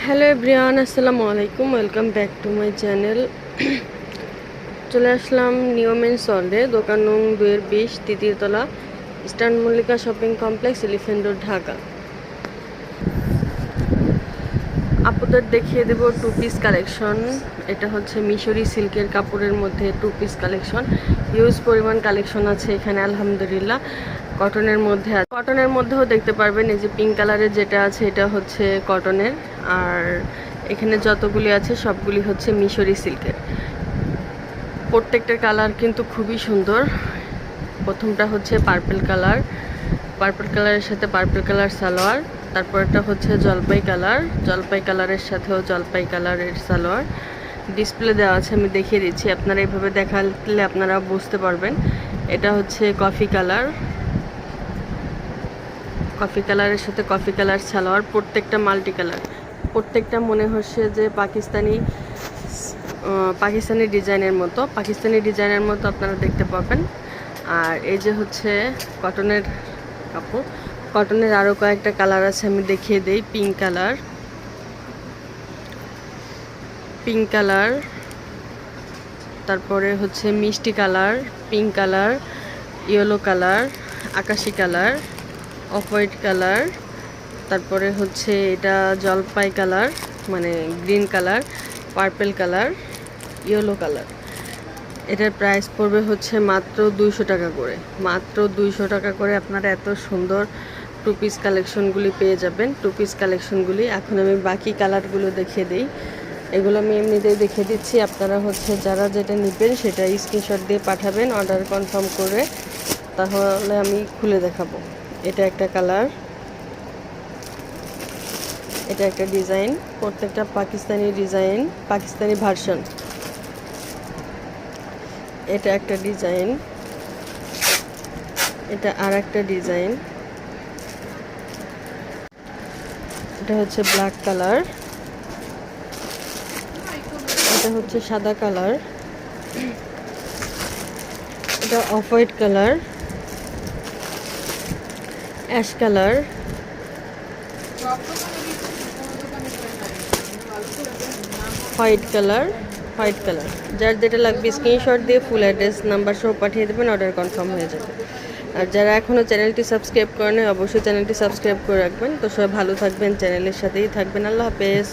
Hello everyone, আসসালামু আলাইকুম। Welcome back to my channel. চলে আসলাম নিয়মেন সল্ডে, দোকান নং দুয়ের বিশ তৃতীয়তলা eastern Mallika shopping complex, elephant road, Dhaka. আপুদের দেখিয়ে দেব টু পিস কালেকশন। এটা হচ্ছে মিশরি সিল্কের কাপড়ের মধ্যে টু পিস কালেকশন। হিউজ পরিমাণ কালেকশন আছে এখানে, আলহামদুলিল্লাহ। কটনের মধ্যে আছে। কটনের মধ্যেও দেখতে পারবেন, এই যে পিঙ্ক কালারের যেটা আছে, এটা হচ্ছে কটনের। আর এখানে যতগুলি আছে, সবগুলি হচ্ছে মিশরি সিল্কের। প্রত্যেকটার কালার কিন্তু খুবই সুন্দর। প্রথমটা হচ্ছে পার্পল কালার পার্পল কালারের সাথে পার্পল কালার সালোয়ার। তারপরটা হচ্ছে জলপাই কালার জলপাই কালারের সাথেও জলপাই কালারের সালোয়ার। ডিসপ্লে দেওয়া আছে, আমি দেখিয়ে দিচ্ছি। আপনারা এইভাবে দেখালে আপনারা বুঝতে পারবেন। এটা হচ্ছে কফি কালার কফি কালারের সাথে কফি কালার সালোয়ার প্রত্যেকটা মাল্টি কালার। প্রত্যেকটা মনে হচ্ছে যে পাকিস্তানি পাকিস্তানি ডিজাইনের মতো। পাকিস্তানি ডিজাইনের মতো আপনারা দেখতে পাবেন। আর এই যে হচ্ছে কটনের কাপড়। কটনের আরও কয়েকটা কালার আছে, আমি দেখিয়ে দিই। Pink colour. Pink colour. তারপরে হচ্ছে মিষ্টি colour, pink colour, yellow colour, আকাশি কালার। অফ কালার, তারপরে হচ্ছে এটা জলপাই কালার মানে green colour, purple colour, yellow colour. এটার প্রাইস পড়বে হচ্ছে মাত্র দুইশো টাকা করে। মাত্র দুইশো টাকা করে আপনারা এত সুন্দর টু পিস কালেকশনগুলি পেয়ে যাবেন। টু পিস কালেকশনগুলি এখন আমি বাকি কালারগুলো দেখিয়ে দিই। এগুলো আমি এমনিতেই দেখিয়ে দিচ্ছি। আপনারা হচ্ছে যারা যেটা নেবেন সেটা স্ক্রিনশট দিয়ে পাঠাবেন অর্ডার কনফার্ম করে। তাহলে আমি খুলে দেখাবো। এটা একটা কালার। এটা একটা ডিজাইন। প্রত্যেকটা পাকিস্তানি ডিজাইন, পাকিস্তানি ভার্সন। এটা একটা ডিজাইন। এটা আর একটা ডিজাইন। এটা হচ্ছে ব্ল্যাক কালার। এটা হচ্ছে সাদা কালার। এটা off white colour. Ash colour. White colour white colour. যার যেটা লাগবে স্ক্রিনশট দিয়ে ফুল অ্যাড্রেস নাম্বার সহ পাঠিয়ে দেবেন, অর্ডার কনফার্ম হয়ে যাবে। আর যারা এখনও চ্যানেলটি সাবস্ক্রাইব করেন অবশ্যই চ্যানেলটি সাবস্ক্রাইব করে রাখবেন। তো সবাই ভালো থাকবেন, চ্যানেলের সাথেই থাকবেন। আল্লাহ হাফেজ।